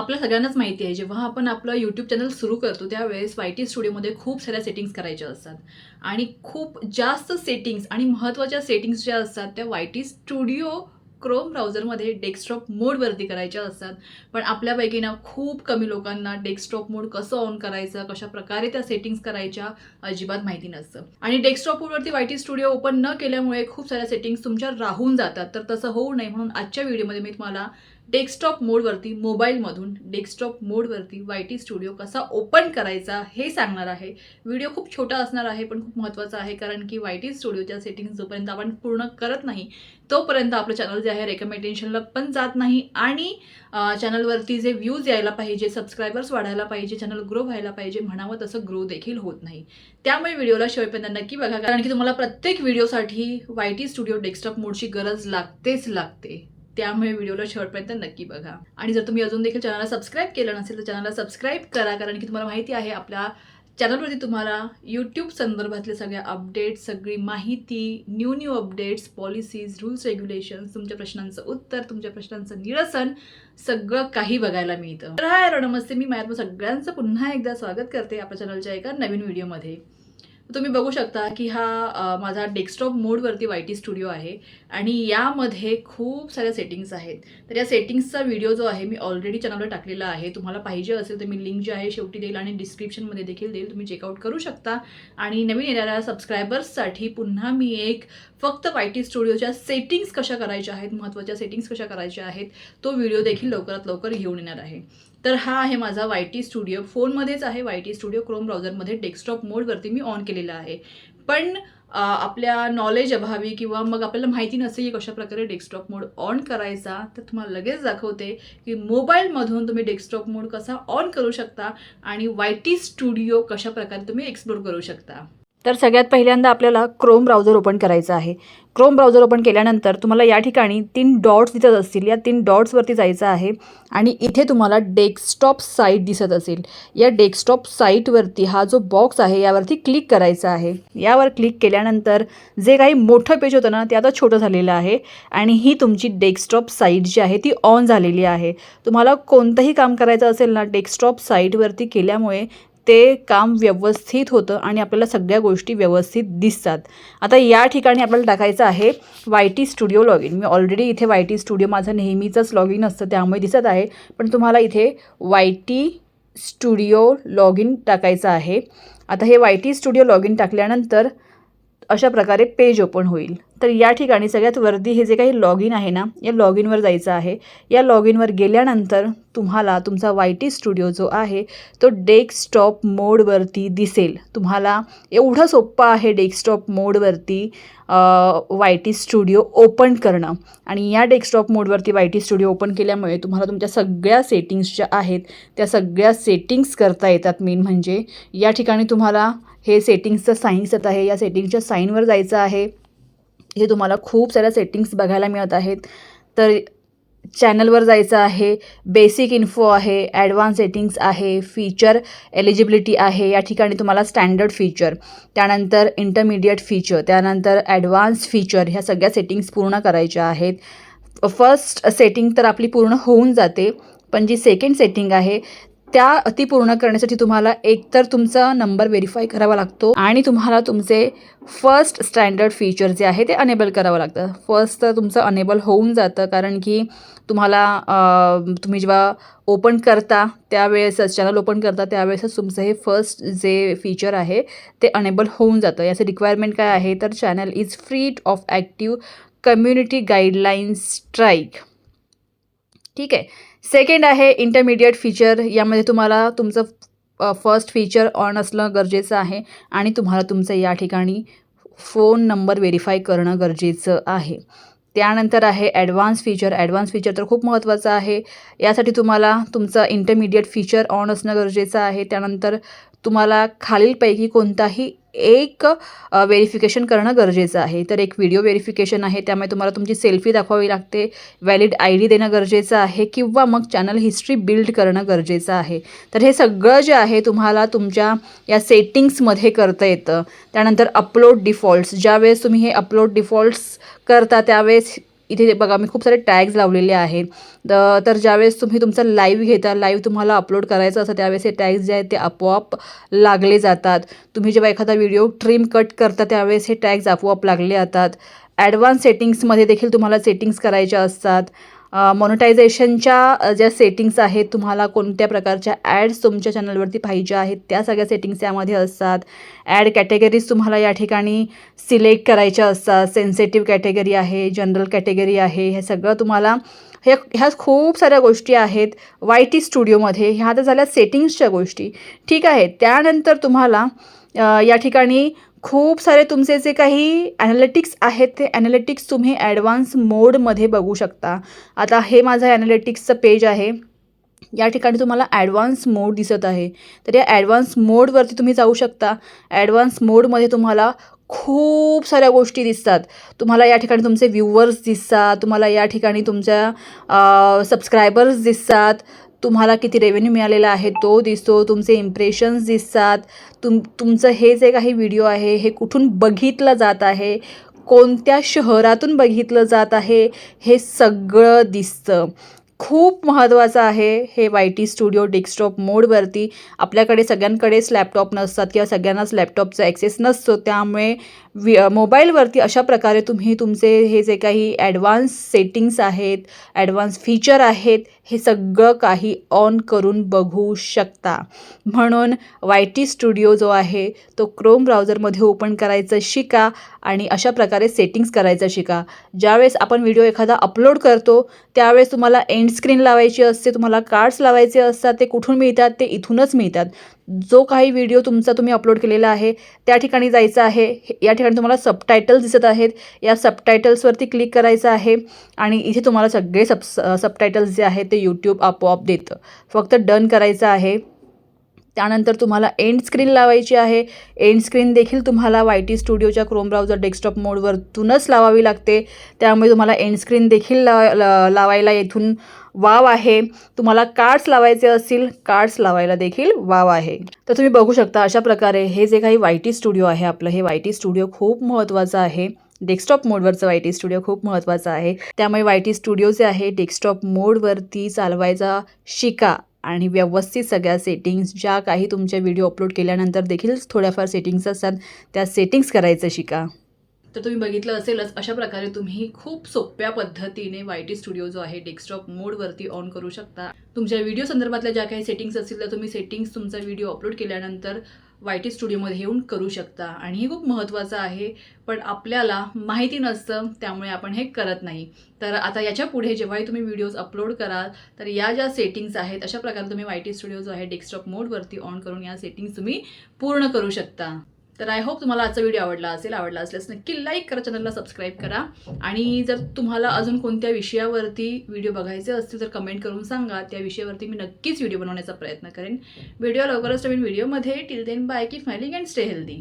आपल्या सगळ्यांनाच माहिती आहे जेव्हा आपण आपलं यूट्यूब चॅनल सुरू करतो त्यावेळेस वाय टी स्टुडिओमध्ये खूप साऱ्या सेटिंग्स करायच्या असतात. आणि खूप जास्त सेटिंग्स आणि महत्त्वाच्या सेटिंग्स ज्या असतात त्या वाय टी स्टुडिओ क्रोम ब्राउझरमध्ये डेस्कटॉप मोडवरती करायच्या असतात. पण आपल्यापैकी ना खूप कमी लोकांना डेस्कटॉप मोड कसं ऑन करायचं कशा प्रकारे त्या सेटिंग्स करायच्या अजिबात माहिती नसतं. आणि डेस्कटॉप मोडवरती वाय टी स्टुडिओ ओपन न केल्यामुळे खूप साऱ्या सेटिंग्स तुमच्या राहून जातात. तर तसं होऊ नये म्हणून आजच्या व्हिडिओमध्ये मी तुम्हाला डेस्कटॉप मोडवरती मोबाईलमधून डेस्कटॉप मोडवरती वाय टी स्टुडिओ कसा ओपन करायचा हे सांगणार आहे. व्हिडिओ खूप छोटा असणार आहे पण खूप महत्त्वाचा आहे कारण की वाय टी स्टुडिओच्या सेटिंग्स जोपर्यंत आपण पूर्ण करत नाही तोपर्यंत आपलं चॅनल जे आहे रेकमेंडेशनला पण जात नाही. आणि चॅनलवरती जे व्ह्यूज यायला पाहिजे सबस्क्रायबर्स वाढायला पाहिजे चॅनल ग्रो व्हायला पाहिजे म्हणावं तसं ग्रो देखील होत नाही. त्यामुळे व्हिडिओला शेवटपर्यंत नक्की बघा कारण की तुम्हाला प्रत्येक व्हिडिओसाठी वाय टी स्टुडिओ डेस्कटॉप मोडची गरज लागतेच लागते. त्यामुळे व्हिडिओला शेवटपर्यंत नक्की बघा. आणि जर तुम्ही अजून देखील चॅनलला सबस्क्राईब केलं नसेल तर चॅनलला सबस्क्राईब करा कारण की तुम्हाला माहिती आहे आपल्या चॅनलवरती तुम्हाला यूट्यूब संदर्भातले सगळ्या अपडेट्स सगळी माहिती new new updates policies rules regulations तुमच्या प्रश्नांचं उत्तर तुमच्या प्रश्नांचं निरसन सगळं काही बघायला मिळतं. तर हाय नमस्ते. मी मायात्मा सगळ्यांचं पुन्हा एकदा स्वागत करते आपल्या चॅनलच्या एका नवीन व्हिडिओमध्ये तुम्ही बघू शकता की हा माझा डेस्कटॉप मोडवरती वाय टी स्टुडिओ आहे आणि यामध्ये खूप साऱ्या सेटिंग्स आहेत. तर या सेटिंग्सचा व्हिडिओ जो आहे मी ऑलरेडी चॅनलवर टाकलेला आहे. तुम्हाला पाहिजे असेल तर मी लिंक जी आहे शेवटी देईल आणि डिस्क्रिप्शनमध्ये देखील देईल. तुम्ही चेकआउट करू शकता. आणि नवीन येणाऱ्या सबस्क्रायबर्ससाठी पुन्हा मी एक फक्त वाय टी स्टुडिओच्या सेटिंग्स कशा करायच्या आहेत महत्त्वाच्या सेटिंग्स कशा करायच्या आहेत तो व्हिडिओ देखील लवकरात लवकर घेऊन येणार आहे. तर हा आहे माझा वाय टी स्टुडिओ फोनमध्येच आहे वाय टी स्टुडिओ क्रोम ब्राउझरमध्ये डेस्कटॉप मोडवरती मी ऑन केलेला आहे. पण आपल्या नॉलेज अभावी किंवा मग आपल्याला माहिती नसेल की कशाप्रकारे डेस्कटॉप मोड ऑन करायचा तर तुम्हाला लगेच दाखवते की मोबाईलमधून तुम्ही डेस्कटॉप मोड कसा ऑन करू शकता आणि वाय टी स्टुडिओ कशा प्रकारे तुम्ही एक्सप्लोर करू शकता. तर सगळ्यात पहिल्यांदा आपल्याला क्रोम ब्राउझर ओपन करायचं आहे. क्रोम ब्राउझर ओपन केल्यानंतर तुम्हाला या ठिकाणी तीन डॉट्स दिसत असतील. या तीन डॉट्सवरती जायचं आहे आणि इथे तुम्हाला डेस्कटॉप साईट दिसत असेल. या डेस्कटॉप साईटवरती हा जो बॉक्स आहे यावरती क्लिक करायचा आहे. यावर क्लिक केल्यानंतर जे काही मोठं पेज होतं ना ते आता छोटं झालेलं आहे आणि ही तुमची डेस्कटॉप साईट जी आहे ती ऑन झालेली आहे. तुम्हाला कोणतंही काम करायचं असेल ना डेस्कटॉप साईटवरती केल्यामुळे ते काम व्यवस्थित होतं आणि आपल्याला सगळ्या गोष्टी व्यवस्थित दिसतात. आता या ठिकाणी आपल्याला टाकायचं आहे Y T studio log in me already इथे वाय टी स्टुडिओ माझं नेहमीचंच लॉग इन असतं त्यामुळे दिसत आहे. पण तुम्हाला इथे Y T studio log in टाकायचं आहे. आता हे Y T studio log in टाकल्यानंतर अशा प्रकारे पेज ओपन होईल. तर या ठिकाणी सगळ्यात वरती हे जे काही लॉग इन आहे ना या लॉग इनवर जायचं आहे. या लॉग इनवर गेल्यानंतर तुम्हाला तुमचा वाय टी स्टुडिओ जो आहे तो डेस्कटॉप मोडवरती दिसेल. तुम्हाला एवढं सोपं आहे डेस्कटॉप मोडवरती वाय टी स्टुडिओ ओपन करणं. आणि या डेस्कटॉप मोडवरती वाय टी स्टुडिओ ओपन केल्यामुळे तुम्हाला तुमच्या सगळ्या सेटिंग्स ज्या आहेत त्या सगळ्या सेटिंग्स करता येतात मेन म्हणजे. या ठिकाणी तुम्हाला हे सेटिंग्सचं साईन्स येत आहे या सेटिंगच्या साईनवर जायचं आहे. हे तुम्हाला खूप साऱ्या सेटिंग्स बघायला मिळत आहेत. तर चॅनलवर जायचं आहे बेसिक इन्फो आहे ॲडव्हान्स सेटिंग्स आहे फीचर एलिजिबिलिटी आहे या ठिकाणी तुम्हाला स्टँडर्ड फीचर त्यानंतर इंटरमिडिएट फीचर त्यानंतर ॲडव्हान्स फीचर ह्या सगळ्या सेटिंग्स पूर्ण करायच्या आहेत. फर्स्ट सेटिंग तर आपली पूर्ण होऊन जाते पण जी सेकंड सेटिंग आहे त्या ती पूर्ण करण्यासाठी तुम्हाला एकतर तुमचा नंबर व्हेरीफाय करावा लागतो आणि तुम्हाला तुमचे फर्स्ट स्टँडर्ड फीचर जे आहे ते अनेबल करावं लागतं. फर्स्ट तर तुमचं अनेबल होऊन जातं कारण की तुम्हाला तुम्ही जेव्हा ओपन करता त्यावेळेसच चॅनल ओपन करता त्यावेळेसच तुमचं हे फर्स्ट जे फीचर आहे ते अनेबल होऊन जातं. याचं रिक्वायरमेंट काय आहे? तर channel is free of active community guidelines strike ठीक आहे? सेकंड आहे इंटरमिडिएट फीचर यामध्ये तुम्हाला तुमचं फर्स्ट फीचर ऑन असणं गरजेचं आहे आणि तुम्हाला तुमचं या ठिकाणी फोन नंबर व्हेरीफाय करणं गरजेचं आहे. त्यानंतर आहे ॲडव्हान्स फीचर ॲडव्हान्स फीचर तर खूप महत्त्वाचं आहे. यासाठी तुम्हाला तुमचं इंटरमिडिएट फीचर ऑन असणं गरजेचं आहे. त्यानंतर तुम्हाला खालीलपैकी कोणताही एक व्हेरिफिकेशन करणं गरजेचं आहे. तर एक व्हिडिओ व्हेरिफिकेशन आहे त्यामुळे तुम्हाला तुमची सेल्फी दाखवावी लागते. व्हॅलिड आय डी देणं गरजेचं आहे किंवा मग चॅनल हिस्ट्री बिल्ड करणं गरजेचं आहे. तर हे सगळं जे आहे तुम्हाला तुमच्या या सेटिंग्समध्ये करता येतं. त्यानंतर अपलोड डिफॉल्ट्स ज्यावेळेस तुम्ही हे अपलोड डिफॉल्ट्स करता त्यावेळेस इथे बघा मी खूप सारे टॅग्स लावलेले आहेत. तर ज्यावेळेस तुम्ही तुमचा लाईव्ह घेता लाईव्ह तुम्हाला अपलोड करायचं असतं त्यावेळेस हे टॅग्स जे आहेत ते आपोआप लागले जातात. तुम्ही जेव्हा एखादा व्हिडिओ ट्रिम कट करता त्यावेळेस हे टॅग्स आपोआप लागले जातात. ॲडव्हान्स सेटिंग्समध्ये देखील तुम्हाला सेटिंग्स करायच्या असतात. मॉनिटायझेशनच्या ज्या सेटिंग्स आहेत तुम्हाला कोणत्या प्रकारच्या ॲड्स तुमच्या चॅनलवरती पाहिजे आहेत त्या सगळ्या सेटिंग्स यामध्ये असतात. ॲड कॅटेगरीज तुम्हाला या ठिकाणी सिलेक्ट करायच्या असतात. सेन्सिटिव्ह कॅटेगरी आहे जनरल कॅटेगरी आहे हे सगळं तुम्हाला ह्या ह्या खूप साऱ्या गोष्टी आहेत वाय टी स्टुडिओमध्ये ह्या तर झाल्या सेटिंग्सच्या गोष्टी. ठीक आहे त्यानंतर तुम्हाला या ठिकाणी खूप सारे तुमचे जे काही ॲनालिटिक्स आहेत ते ॲनालिटिक्स तुम्ही ॲडव्हान्स मोडमध्ये बघू शकता. आता हे माझं ॲनालिटिक्सचं पेज आहे. या ठिकाणी तुम्हाला ॲडव्हान्स मोड दिसत आहे. तर या ॲडव्हान्स मोडवरती तुम्ही जाऊ शकता. ॲडव्हान्स मोडमध्ये तुम्हाला खूप साऱ्या गोष्टी दिसतात. तुम्हाला या ठिकाणी तुमचे व्ह्यूवर्स दिसतात. तुम्हाला या ठिकाणी तुमच्या सबस्क्रायबर्स दिसतात. तुम्हाला किती रेव्हेन्यू मिळालेला आहे तो दिसतो तुमचे इम्प्रेशन्स दिसतात तुम तुमचं हे जे काही व्हिडिओ आहे हे कुठून बघितलं जात आहे कोणत्या शहरातून बघितलं जात आहे हे सगळं दिसतं. खूप महत्त्वाचं आहे हे वाय टी स्टुडिओ डेस्कटॉप मोडवरती आपल्याकडे सगळ्यांकडेच लॅपटॉप नसतात किंवा सगळ्यांनाच लॅपटॉपचा ॲक्सेस नसतो. त्यामुळे वि मोबाईलवरती अशा प्रकारे तुम्ही तुमचे हे जे काही ॲडव्हान्स सेटिंग्स आहेत ॲडव्हान्स फीचर आहेत हे सगळं काही ऑन करून बघू शकता. म्हणून वाय टी स्टुडिओ जो आहे तो क्रोम ब्राउझरमध्ये ओपन करायचं शिका आणि अशा प्रकारे सेटिंग्स करायचं शिका. ज्यावेळेस आपण व्हिडिओ एखादा अपलोड करतो त्यावेळेस तुम्हाला एंड स्क्रीन लावायची असते तुम्हाला कार्ड्स लावायचे असतात ते कुठून मिळतात ते इथूनच मिळतात. जो काही व्हिडिओ तुमचा तुम्ही अपलोड केलेला आहे त्या ठिकाणी जायचं आहे. या ठिकाणी तुम्हाला सबटायटल्स दिसत आहेत. या सबटायटल्सवरती क्लिक करायचं आहे आणि इथे तुम्हाला सगळे सब सबटायटल्स जे आहेत ते यूट्यूब आपोआप देतं. फक्त डन करायचं आहे. त्यानंतर तुम्हाला एंड स्क्रीन लावायची आहे. एंड स्क्रीन देखील तुम्हाला वाय टी स्टुडिओच्या क्रोम ब्राउझर डेस्कटॉप मोडवरतूनच लावावी लागते. त्यामुळे तुम्हाला एंड स्क्रीन देखील ला लावायला येथून वाव आहे. तुम्हाला कार्ड्स लावायचे असतील कार्ड्स लावायला देखील वाव आहे. तर तुम्ही बघू शकता अशा प्रकारे हे जे काही वाय टी स्टुडिओ आहे आपलं हे वाय टी स्टुडिओ खूप महत्त्वाचं आहे. डेस्कटॉप मोडवरचं वाय टी स्टुडिओ खूप महत्त्वाचं आहे. त्यामुळे वाय टी स्टुडिओ जे आहे डेस्कटॉप मोडवरती चालवायचा शिका. आणि व्यवस्थित सगळ्या सेटिंग्स ज्या काही तुमच्या व्हिडिओ अपलोड केल्यानंतर देखील थोड्याफार सेटिंग्स असतात त्या सेटिंग्स करायचं शिका. तर तुम्ही बघितलं असेलच अशा प्रकारे तुम्ही खूप सोप्या पद्धतीने वाय टी स्टुडिओ जो आहे डेस्कटॉप मोडवरती ऑन करू शकता. तुमच्या व्हिडिओ संदर्भातल्या ज्या काही सेटिंग्स असतील तर तुम्ही सेटिंग्स तुमचा व्हिडिओ अपलोड केल्यानंतर वाय टी स्टुडिओमध्ये येऊन करू शकता. आणि हे खूप महत्त्वाचं आहे पण आपल्याला माहिती नसतं त्यामुळे आपण हे करत नाही. तर आता याच्यापुढे जेव्हाही तुम्ही व्हिडिओज अपलोड कराल तर या ज्या सेटिंग्स आहेत अशा प्रकारे तुम्ही वाय टी स्टुडिओ जो आहे डेस्कटॉप मोडवरती ऑन करून या सेटिंग्स तुम्ही पूर्ण करू शकता. तर आय होप तुम्हाला आजचा व्हिडिओ आवडला असेल आवडला असल्यास नक्की लाईक करा चॅनलला सबस्क्राईब करा. आणि जर तुम्हाला अजून कोणत्या विषयावरती व्हिडिओ बघायचे असतील तर कमेंट करून सांगा. त्या विषयावरती मी नक्कीच व्हिडिओ बनवण्याचा प्रयत्न करेन. व्हिडिओ लवकरच नवीन व्हिडिओमध्ये till then bye keep smiling and stay healthy